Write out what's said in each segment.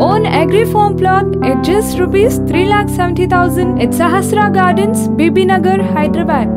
Own agri farm plot at just rupees 3,70,000 at Sahasra Gardens, Bibinagar, Hyderabad.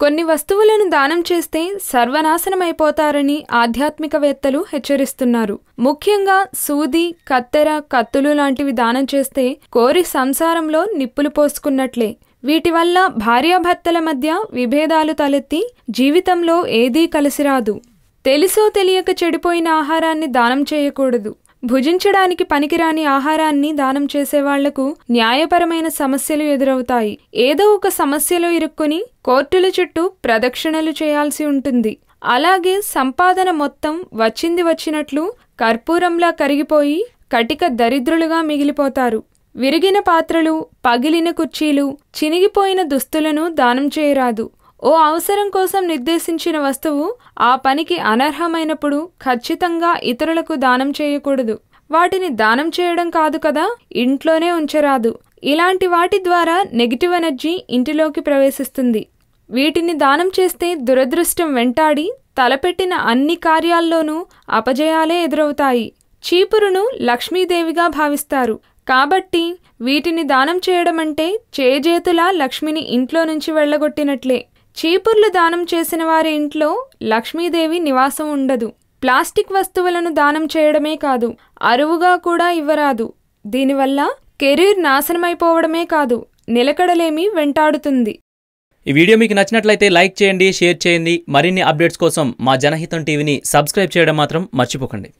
కొన్ని వస్తువులను దానం చేస్తే సర్వనాశనమైపోతారని ఆధ్యాత్మికవేత్తలు హెచ్చరిస్తున్నారు. ముఖ్యంగా సూది కత్తెర కత్తులు లాంటివి దానం చేస్తే కోరి సంసారంలో నిప్పులు పోసుకున్నట్లే. వీటి వల్ల భార్యాభర్తల మధ్య విభేదాలు తలెత్తి జీవితంలో ఏదీ కలిసిరాదు. తెలుసో తెలియక చెడిపోయిన ఆహారాన్ని దానం చేయకూడదు. భుజించడానికి పనికిరాని ఆహారాన్ని దానం చేసేవాళ్ళకు న్యాయపరమైన సమస్యలు ఎదురవుతాయి. ఏదో ఒక సమస్యలో ఇరుక్కుని కోర్టుల చుట్టూ ప్రదక్షిణలు చేయాల్సి ఉంటుంది. అలాగే సంపాదన మొత్తం వచ్చింది వచ్చినట్లు కర్పూరంలా కరిగిపోయి కటిక దరిద్రులుగా మిగిలిపోతారు. విరిగిన పాత్రలు పగిలిన కుర్చీలు చినిగిపోయిన దుస్తులను దానం చేయరాదు. ఓ అవసరం కోసం నిర్దేశించిన వస్తువు ఆ పనికి అనర్హమైనప్పుడు ఖచ్చితంగా ఇతరులకు దానం చేయకూడదు. వాటిని దానం చేయడం కాదు కదా ఇంట్లోనే ఉంచరాదు. ఇలాంటి వాటి ద్వారా నెగిటివ్ ఎనర్జీ ఇంటిలోకి ప్రవేశిస్తుంది. వీటిని దానం చేస్తే దురదృష్టం వెంటాడి తలపెట్టిన అన్ని కార్యాల్లోనూ అపజయాలే ఎదురవుతాయి. చీపురును లక్ష్మీదేవిగా భావిస్తారు. కాబట్టి వీటిని దానం చేయడమంటే చేజేతులా లక్ష్మిని ఇంట్లో నుంచి వెళ్ళగొట్టినట్లే. చీపుర్లు దానం చేసిన వారి ఇంట్లో లక్ష్మీదేవి నివాసం ఉండదు. ప్లాస్టిక్ వస్తువులను దానం చేయడమే కాదు అరువుగా కూడా ఇవ్వరాదు. దీనివల్ల కెరీర్ నాశనమైపోవడమే కాదు నిలకడలేమి వెంటాడుతుంది. ఈ వీడియో మీకు నచ్చినట్లయితే లైక్ చేయండి షేర్ చేయండి. మరిన్ని అప్డేట్స్ కోసం మా జనహితం టీవీని సబ్స్క్రైబ్ చేయడం మాత్రం మర్చిపోకండి.